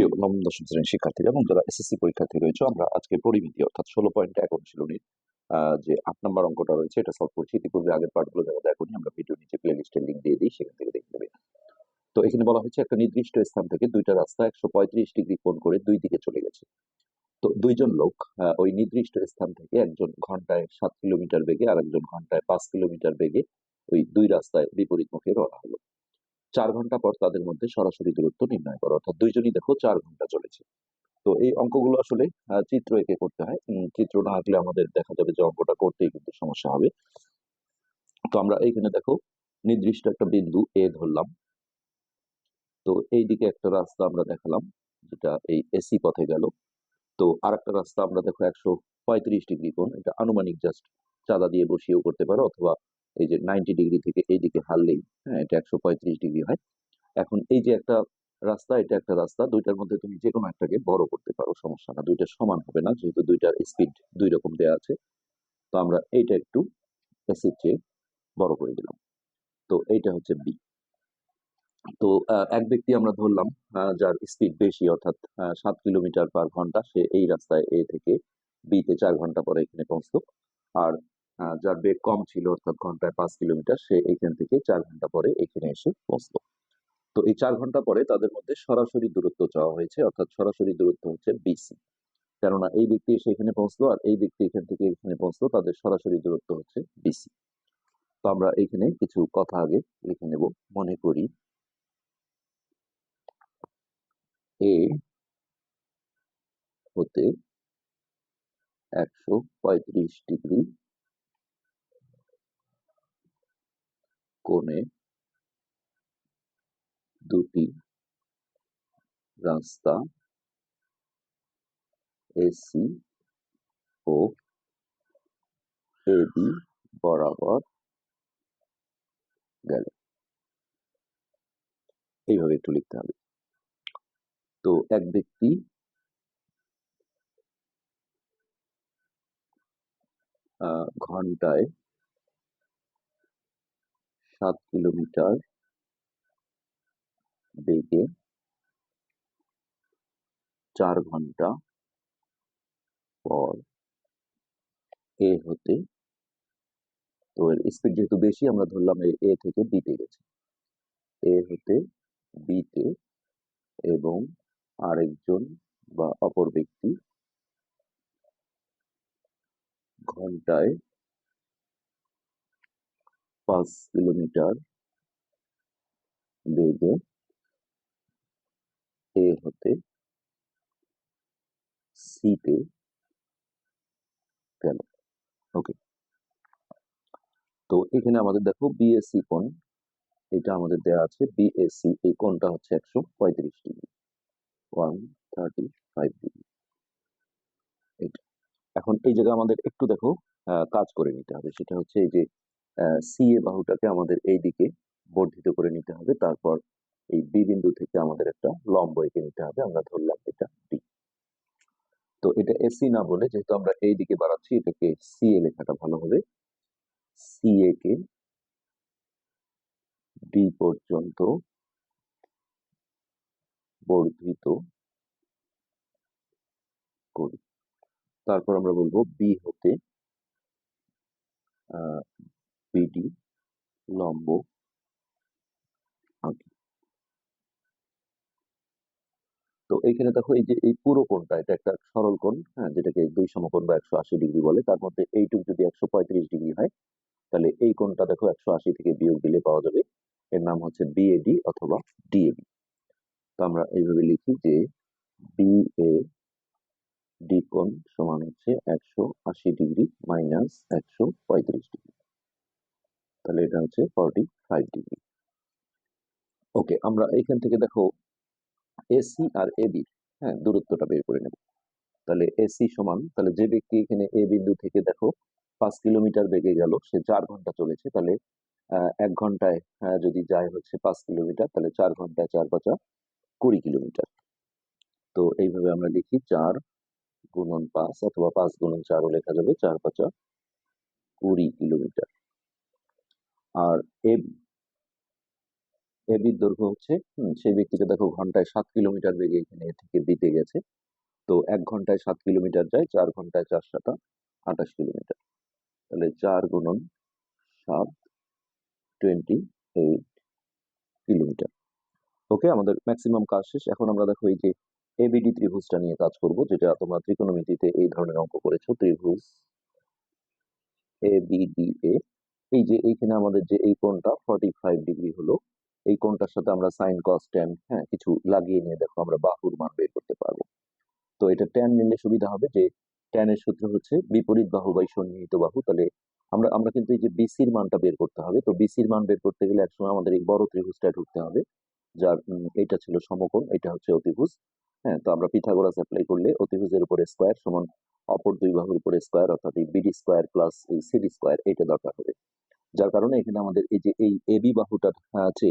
প্রিয় নবম দশম শ্রেণির এবং যারা এসএসসি পরীক্ষার্থী রয়েছে, আমরা আজকে পরিমিতি, অর্থাৎ ষোলো পয়েন্ট এক অনুশীলনীর যে আট নম্বর অঙ্কটা রয়েছে, এটা সলভ করছি। ইতিপূর্বে আগের পার্টগুলো যারা দেখুন, আমরা ভিডিও নিচে প্লে লিস্টের লিঙ্ক দিয়ে দিই, সেখান থেকে দেখে তো এখানে বলা হয়েছে, একটা নির্দিষ্ট স্থান থেকে দুইটা রাস্তা একশো পঁয়ত্রিশ ডিগ্রি কোণ করে দুই দিকে চলে গেছে। তো দুইজন লোক ওই নির্দিষ্ট স্থান থেকে একজন ঘন্টায় সাত কিলোমিটার বেগে আর একজন ঘন্টায় পাঁচ কিলোমিটার বেগে ওই দুই রাস্তায় বিপরীত মুখে রওনা হলো। চার ঘণ্টা পর তাদের মধ্যে সরাসরি দূরত্ব নির্ণয় করো। অর্থাৎ দুইজনই দেখো চার ঘণ্টা চলেছে। তো এই অঙ্কগুলো আসলে চিত্র এঁকে করতে হয়। চিত্র না আঁকলে আমাদের দেখা যাবে যে অঙ্কটা করতেই কিন্তু সমস্যা হবে। তো আমরা এইখানে দেখো, নির্দিষ্ট একটা বিন্দু এ ধরলাম। তো এইদিকে একটা রাস্তা আমরা দেখালাম, যেটা এই এসি পথে গেল। তো আর একটা রাস্তা আমরা দেখো একশো পঁয়ত্রিশ ডিগ্রি কোণ। এটা আনুমানিক জাস্ট চাঁদা দিয়ে বসিয়েও করতে পারো, অথবা এই যে নাইনটি ডিগ্রি থেকে এইদিকে হারলেই হ্যাঁ এটা একশো পঁয়ত্রিশ ডিগ্রি হয়। এখন এই যে একটা রাস্তা, এটা একটা রাস্তা, দুইটার মধ্যে তুমি যে কোনো একটাকে বড় করতে পারো, সমস্যা না। দুইটা সমান হবে না, যেহেতু দুইটার স্পিড দুই রকম দেওয়া আছে। তো আমরা এইটা একটু এসির চেয়ে বড় করে দিলাম। তো এইটা হচ্ছে বি তো এক ব্যক্তি আমরা ধরলাম যার স্পিড বেশি, অর্থাৎ সাত কিলোমিটার পার ঘণ্টা, সে এই রাস্তায় এ থেকে বিতে চার ঘণ্টা পরে এখানে পৌঁছতো আর যার বেগ কম ছিল অর্থাৎ ঘন্টায় পাঁচ কিলোমিটার, সে এখান থেকে চার ঘণ্টা পরে এখানে এসে পৌঁছলো। তো এই চার ঘণ্টা পরে তাদের মধ্যে সরাসরি দূরত্ব চাওয়া হয়েছে, অর্থাৎ সরাসরি দূরত্ব হচ্ছে বিসি কেননা এই ব্যক্তি এসে এখানে পৌঁছলো আর এই ব্যক্তি এখান থেকে এখানে পৌঁছলো, তাদের সরাসরি দূরত্ব হচ্ছে বিসি তো আমরা এখানে কিছু কথা আগে লিখে নেব। মনে করি এ হতে একশো পঁয়ত্রিশ ডিগ্রি কোণে দুটি রাস্তা, এসি ও এবি বরাবর গেল। এইভাবে একটু লিখতে হবে। তো এক ব্যক্তি ঘন্টায় সাত কিলোমিটার বেগে চার ঘণ্টা পর এ হতে তো এর স্পিড যেহেতু বেশি, আমরা ধরলাম এ থেকে বিতে গেছে। এ হতে বিতে এবং আরেকজন বা অপর ব্যক্তি ঘন্টায় পাঁচ কিলোমিটার বেগে এ হতে সিতে গেল ওকে তো এখানে আমাদের দেখো বিএসসি কোণ, এটা আমাদের দেওয়া আছে বিএসসি এই কোণটা হচ্ছে একশো পঁয়ত্রিশ degree. One thirty five degree এখন এই জায়গায় আমাদের একটু দেখো কাজ করে নিতে হবে। সেটা হচ্ছে এই যে সি এ বাহুটাকে আমাদের এই দিকে বর্ধিত করে নিতে হবে। তারপর এই বি বিন্দু থেকে আমাদের একটা লম্ব এঁকে নিতে হবে। আমরা ধরলাম এটা বি তো এটা এসি না বলে যেহেতু আমরা এই দিকে বাড়াচ্ছি, এটাকে সি এ লেখাটা ভালো হবে। সি এ কে ডি পর্যন্ত বর্ধিত করি। তারপর আমরা বলব বি হতে বিডি লম্ব তো এইখানে দেখো এই যে, এই পুরো কোণটা, এটা একটা সরল কোণ হ্যাঁ যেটাকে দুই সমকোণ বা একশো আশি ডিগ্রি বলে, তার মধ্যে এইটুক যদি একশো পঁয়ত্রিশ ডিগ্রি হয়, তাহলে এই কোণটা দেখো একশো আশি থেকে বিয়োগ দিলে পাওয়া যাবে। এর নাম হচ্ছে বিএডি অথবা ডিএবি তো আমরা এইভাবে লিখি যে বিএ ডি কোণ সমান হচ্ছে একশো আশি ডিগ্রি মাইনাস একশো পঁয়ত্রিশ ডিগ্রি। তাহলে এটা হচ্ছে ফর্টি ফাইভ ডিগ্রি ওকে আমরা এখান থেকে দেখো এসি আর এবি হ্যাঁ দূরত্বটা বের করে নেব। তাহলে এসি সমান তাহলে যে ব্যক্তি এখানে এ বিন্দু থেকে দেখো পাঁচ কিলোমিটার বেগে গেল সে চার ঘণ্টা চলেছে তাহলে এক ঘন্টায় আহ, যদি যায় হচ্ছে পাঁচ কিলোমিটার তাহলে চার ঘন্টায় চার পাঁচা কুড়ি কিলোমিটার। তো এইভাবে আমরা লিখি চার গুণন পাঁচ অথবা পাঁচ গুণন চারও লেখা যাবে চার পাঁচা কুড়ি কিলোমিটার। আর এবি এবির দৈর্ঘ্য হচ্ছে সেই ব্যক্তিটা দেখো ঘন্টায় সাত কিলোমিটার বেগে এখানে থেকে বিতে গেছে। তো এক ঘন্টায় সাত কিলোমিটার যায়, চার ঘন্টায় চার সাতা, আঠাশ কিলোমিটার। তাহলে চার গুণন সাত, টোয়েন্টি এইট কিলোমিটার। ওকে, আমাদের ম্যাক্সিমাম কাজ শেষ। এখন আমরা দেখো এই যে এবিডি ত্রিভুজটা নিয়ে কাজ করব, যেটা তোমরা ত্রিকোণমিতিতে এই ধরনের অঙ্ক করেছ, ত্রিভুজ এ বি এ। এই যে এইখানে আমাদের যে এই কোণটা ফর্টি ফাইভ ডিগ্রি হলো, এই কোণটার সাথে আমরা সাইন কস ট্যান হ্যাঁ কিছু লাগিয়ে নিয়ে দেখো আমরা বাহুর মান বের করতে পারব। তো এটা ট্যান নিলে সুবিধা হবে যে ট্যানের সূত্র হচ্ছে বিপরীত বাহু বাই সন্নিহিত বাহু। তাহলে আমরা আমরা কিন্তু এই যে বিসির মানটা বের করতে হবে। তো বিসির মান বের করতে গেলে একসময় আমাদের এই বড় ত্রিভুজটা ঢুকতে হবে, যার এটা ছিল সমকোণ, এটা হচ্ছে অতিভুজ। হ্যাঁ তো আমরা পিথাগোরাস অ্যাপ্লাই করলে অতিভুজের উপরে স্কোয়ার সমান অপর দুই বাহুর উপরে স্কোয়ার অর্থাৎ এই বিডি স্কোয়ার প্লাস এই সিডি স্কোয়ার এটা দরকার হবে। যার কারণে এখানে আমাদের এই যে এই এবি বাহুটা আছে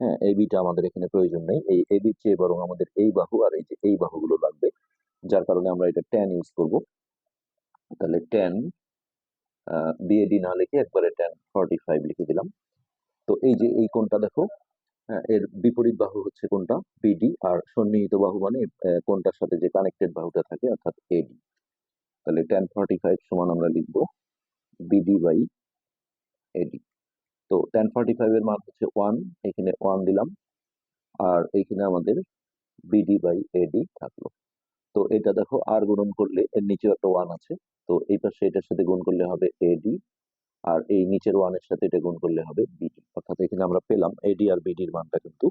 হ্যাঁ এবিটা আমাদের এখানে প্রয়োজন নেই। এই এবির চেয়ে বরং আমাদের এই বাহু আর এই যে এই বাহুগুলো লাগবে যার কারণে আমরা এটা ট্যান ইউজ করব। তাহলে ট্যান বিএডি না লিখে একবারে ট্যান ফর্টি ফাইভ লিখে দিলাম। তো এই যে এই কোনটা দেখো হ্যাঁ, এর বিপরীত বাহু হচ্ছে কোনটা বিডি আর সন্নিহিত বাহু মানে কোনটার সাথে যে কানেক্টেড বাহুটা থাকে অর্থাৎ এডি তাহলে টেন ফর্টি ফাইভ সমান আমরা লিখব বিডি বাই এডি তো টেন ফর্টি ফাইভ এর মান হচ্ছে ওয়ান এখানে ওয়ান দিলাম। আর এইখানে আমাদের বিডি বাই এডি থাকল। তো এটা দেখো, আর গুণন করলে এর নিচে একটা ওয়ান আছে। তো এই পাশে এটার সাথে গুণ করলে হবে এডি আর এই নিচের ওয়ানের সাথে এটা গুণ করলে হবে বিডি অর্থাৎ এখানে আমরা পেলাম এডি আর বিডির মানটা কিন্তু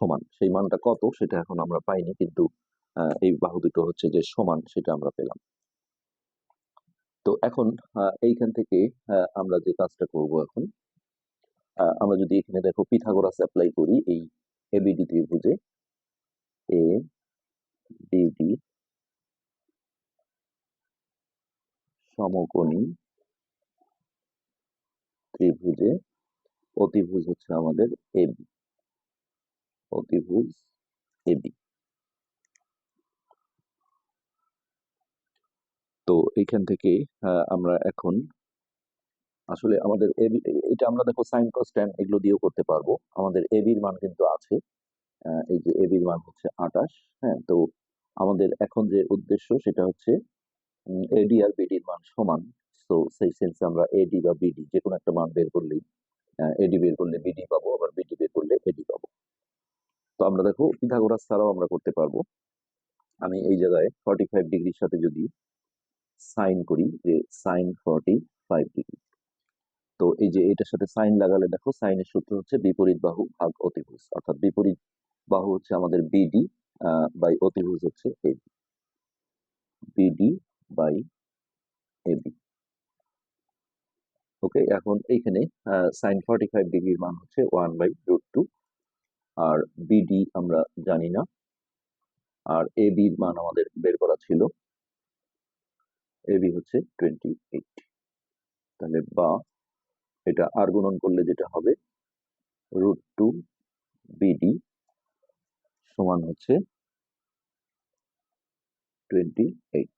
সমান। সেই মানটা কত সেটা এখন আমরা পাইনি, কিন্তু এই বাহু দুটো হচ্ছে যে সমান, সেটা আমরা পেলাম। তো এখন এইখান থেকে আমরা যে কাজটা করব এখন আমরা যদি এখানে দেখো পিথাগোরাস অ্যাপ্লাই করি, এই এবিডি ত্রিভুজে এ বিডি সমকোণী ত্রিভুজে, অতিভুজ হচ্ছে আমাদের এবি অতিভুজ এবি তো এইখান থেকে আমরা এখন আসলে আমাদের এটা আমরা দেখো সাইন কস ট্যান এগুলো দিয়েও করতে পারব। আমাদের এবির মান কিন্তু আছে এই যে এবির মান হচ্ছে আটাশ হ্যাঁ? তো আমাদের এখন যে উদ্দেশ্য সেটা হচ্ছে এডি আর বিডির মান সমান। তো সেই সেন্সে আমরা এডি বা বিডি যে কোনো একটা মান বের করলেই এডি বের করলে বিডি পাবো, আবার বিডি বের করলে এডি পাবো। তো আমরা দেখো পিথাগোরাস ছাড়াও আমরা করতে পারব। আমি এই জায়গায় ফর্টি ফাইভ ডিগ্রির সাথে যদি সাইন করি যে সাইন ফর্টি ফাইভ ডিগ্রি। তো এই যে এটার সাথে সাইন লাগালে দেখো, সাইনের সূত্র হচ্ছে বিপরীত বাহু ভাগ অতিভুজ। অর্থাৎ বিপরীত বাহু হচ্ছে আমাদের বিডি বাই অতিভুজ হচ্ছে A B B D by A B okay, এখন এইখানে সাইন ফর্টি ফাইভ ডিগ্রির মান হচ্ছে ওয়ান বাই রুট টু। আর বিডি আমরা জানি না। আর এ বির মান আমাদের বের করা ছিল এ বি হচ্ছে টোয়েন্টি এইট তাহলে বা এটা আর গুণন করলে যেটা হবে রুট টু বিডি সমান হচ্ছে টোয়েন্টি এইট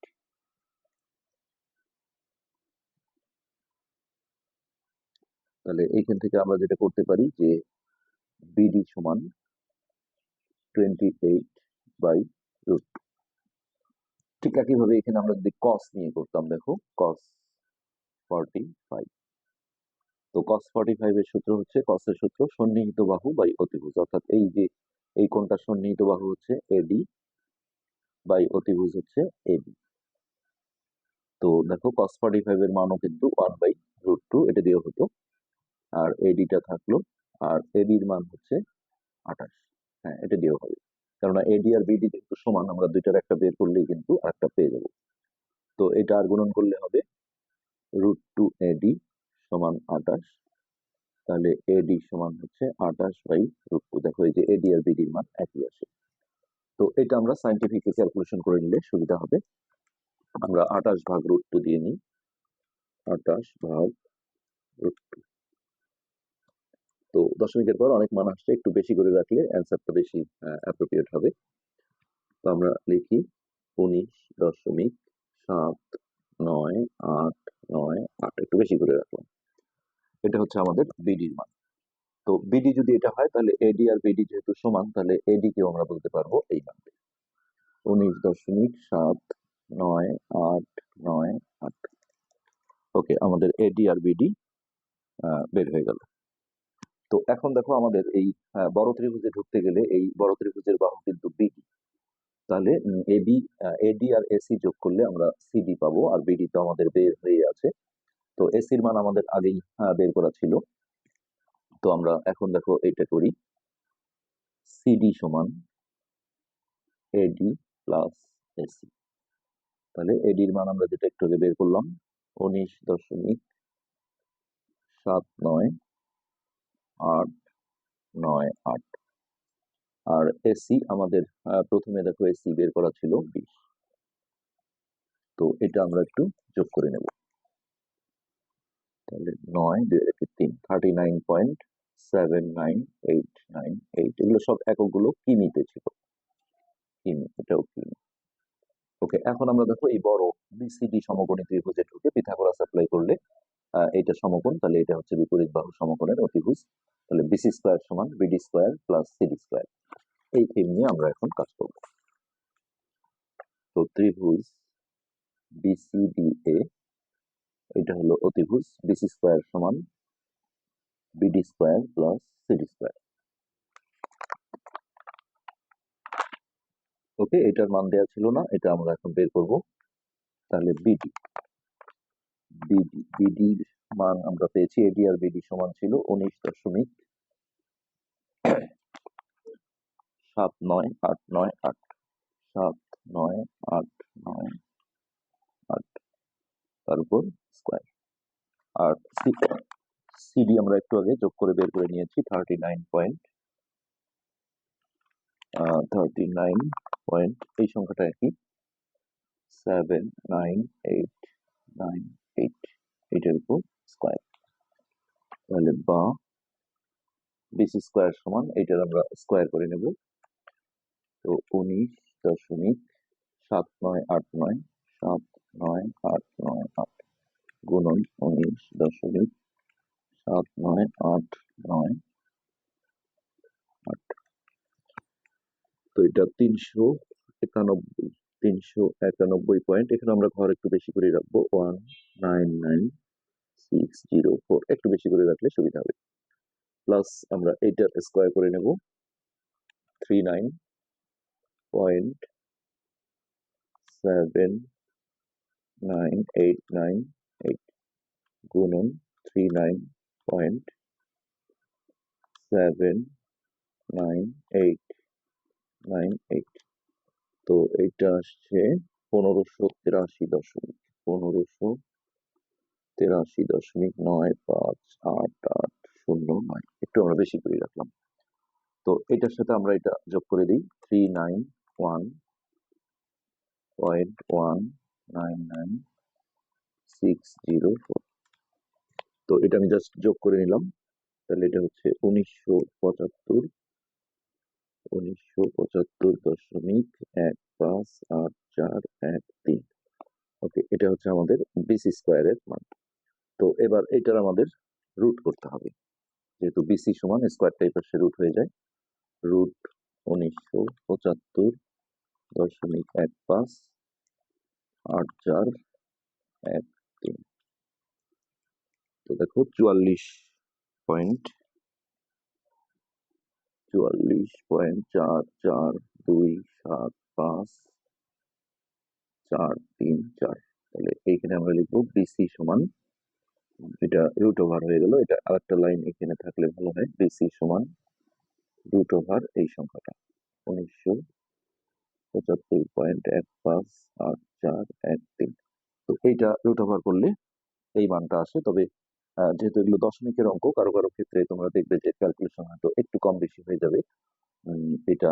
তাহলে এইখান থেকে আমরা যেটা করতে পারি যে বিডি সমান টোয়েন্টি এইট বাই রুট ঠিক একইভাবে এখানে আমরা যদি কস নিয়ে করতাম, দেখো কস ফর্টি ফাইভ তো কস ফর্টি ফাইভ এর সূত্র হচ্ছে কসের সূত্র সন্নিহিত বাহু বাই অতিভুজ। অর্থাৎ এই যে, এই কোনটা সন্নিহিত বাহু হচ্ছে এডি বাই অতিভুজ হচ্ছে এবি তো দেখো কস ফর্টি ফাইভ এর মানও কিন্তু ওয়ান বাই রুট টু এটা দিয়েও হতো। আর এডিটা থাকল, আর এবির মান হচ্ছে আঠাশ। হ্যাঁ এটা দিয়েও হবে। কেননা এডি আর বিডি যেহেতু সমান, আমরা দুইটার একটা বের করলেই কিন্তু আরেকটা পেয়ে যাব। তো এটা আর গুণন করলে হবে রুট টু এডি সমান আঠাশ। তাহলে এডি সমান হচ্ছে আঠাশ বাই রুট টু দেখো এই যে এডি আর বিডির মান একই আসে তো এটা আমরা সাইন্টিফিক ক্যালকুলেশন করে নিলে সুবিধা হবে। আমরা আঠাশ ভাগ রুট টু দিয়ে নিই। আঠাশ ভাগ রুট টু তো দশমিকের পর অনেক মান আসছে, একটু বেশি করে রাখলে অ্যান্সারটা বেশি অ্যাপ্রোপ্রিয়েট হবে। তো আমরা লিখি উনিশ দশমিক সাত নয় আট নয় আট, একটু বেশি করে রাখলাম। এটা হচ্ছে আমাদের বিডির মান। তো বিডি যদি এটা হয়, তাহলে এডি আর বিডি যেহেতু সমান, তাহলে এডি কেও আমরা বলতে পারব এই মানটি উনিশ দশমিক সাত নয় আট নয় আট। ওকে আমাদের এডি আর বিডি বের হয়ে গেল। তো এখন দেখো আমাদের এই বড় ত্রিভুজে ঢুকতে গেলে এই বড় ত্রিভুজের বাহু কিন্তু বিডি তাহলে এবি এডি আর এসি যোগ করলে আমরা সিডি পাবো আর বিডি তো আমাদের বের হয়ে আছে। তো এসির মান আমাদের আগেই বের করা ছিল। তো আমরা এখন দেখো এটা করি। সিডি সমান এডি প্লাস এসি তাহলে এডির মান আমরা যেটা একটু আগে বের করলাম, উনিশ দশমিক সাত নয় আট, নয়, আট। আর এসি আমাদের প্রথমে দেখো এসি বের করা ছিল বিশ। তো এটা আমরা একটু যোগ করে নেব। তাহলে নয় দুই একে তিন thirty nine point seven nine eight nine eight এগুলো সব এককগুলো কিমিতে ছিল। কিমি, এটাও কিমি। ওকে এখন আমরা দেখো এই বড় বিসিডি সমকোণী ত্রিভুজে ঢুকে পিথাগোরাস অ্যাপ্লাই করলে এটা সমকোণ, তাহলে এটা হচ্ছে বিপরীত বাহু সমকোণের অতিভুজ। তাহলে বিসি স্কোয়ার সমান B D square plus C D square এই থিম নিয়ে আমরা এখন কাজ করব। তো ত্রিভুজ বিসিডিএ এটা হলো অতিভুজ বিসি স্কোয়ার সমান B D square plus C D square okay এটার মান দেওয়া ছিল না, এটা আমরা এখন বের করব। তাহলে বিডি বিডি বিডির মান আমরা পেয়েছি এডি আর বিডি সমান ছিল উনিশ দশমিক সাত নয় আট নয় আট। সাত নয় আট নয় আট। তার উপর স্কোয়ার আর সিডি আমরা একটু আগে যোগ করে বের করে নিয়েছি thirty nine point thirty nine point এই সংখ্যাটা কি seven nine eight nine eight এইটার উপর স্কোয়ার তাহলে বা বিসি স্কোয়ার সমান, এইটার আমরা স্কোয়ার করে নেব। তো উনিশ দশমিক সাত নয় আট নয়, সাত নয় আট নয় আট গুণন উনিশ দশমিক সাত নয় আট নয় আট। তো এটা তিনশো একানব্বই তিনশো একানব্বই পয়েন্ট এখানে আমরা ঘর একটু বেশি করে রাখব। One nine nine six zero four একটু বেশি করে রাখলে সুবিধা হবে। প্লাস আমরা এইটা স্কোয়ার করে নেব। Three nine point seven nine eight nine eight গুণন three nine point seven nine eight nine eight তো এটা আসছে পনেরোশো তিরাশি দশমিক। পনেরোশো তেরাশি দশমিক নয় পাঁচ আট আট শূন্য নয়। একটু আমরা বেশি করে রাখলাম। তো এটার সাথে আমরা এটা যোগ করে দিই। Three nine one point one nine nine six zero four তো এটা আমি জাস্ট যোগ করে নিলাম। তাহলে এটা হচ্ছে উনিশশো পঁচাত্তর উনিশশো পঁচাত্তর দশমিক এক পাঁচ আট চার এক তিন। ওকে, এটা হচ্ছে আমাদের বিসি স্কোয়ারের মান। তো এবার এটার আমাদের রুট করতে হবে। যেহেতু বিসি সমান স্কোয়ার টাইপের সে রুট হয়ে যায়। রুট উনিশশো পঁচাত্তর দশমিক এক পাঁচ আট চার এক তিন। তো দেখো চুয়াল্লিশ পয়েন্ট চুয়াল্লিশ পয়েন্ট চার চার দুই সাত পাঁচ চার তিন চার। তাহলে এইখানে আমরা লিখব বিসি সমান এটা রুট ওভার হয়ে গেল। এটা আরেকটা লাইন এখানে থাকলে ভালো হয়। বিসি সমান রুট ওভার এই সংখ্যাটা। উনিশশো পঁচাত্তর পয়েন্ট এক পাঁচ আট চার এক তিন। তো এইটা রুট ওভার করলে এই মানটা আসে। তবে যেহেতু এগুলো দশমিকের অঙ্ক, কারও কারও ক্ষেত্রে তোমরা দেখবে যে ক্যালকুলেশন হয়তো একটু কম বেশি হয়ে যাবে। এটা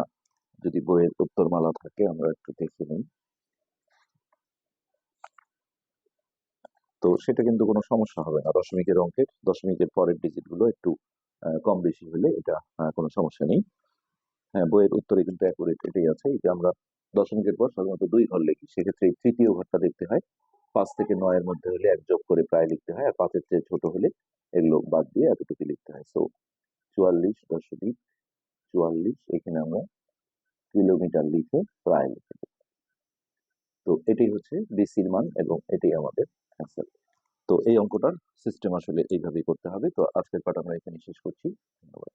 যদি বইয়ের উত্তরমালা থাকে, আমরা একটু দেখে নিই। তো সেটা কিন্তু কোনো সমস্যা হবে না। দশমিকের অঙ্কের, দশমিকের পরের ডিজিটগুলো একটু কম বেশি হলে এটা কোনো সমস্যা নেই। হ্যাঁ বইয়ের উত্তরে কিন্তু অ্যাকুরেট এটাই আছে। যে আমরা দশমিকের পর সাধারণত দুই ঘর লিখি, সেক্ষেত্রে তৃতীয় ঘরটা দেখতে হয়। পাঁচ থেকে নয়ের মধ্যে হলে এক যোগ করে প্রায় লিখতে হয়, আর পাঁচের চেয়ে ছোট হলে এগুলো বাদ দিয়ে এতটুকু লিখতে হয়। সো চুয়াল্লিশ দশমিক, চুয়াল্লিশ এখানে আমরা কিলোমিটার লিখে প্রায় লিখে তো এটাই হচ্ছে ডিসির মান এবং এটাই আমাদের অ্যান্সার তো এই অঙ্কটার সিস্টেম আসলে এইভাবেই করতে হবে। তো আজকের পাঠ আমরা এখানে শেষ করছি। ধন্যবাদ।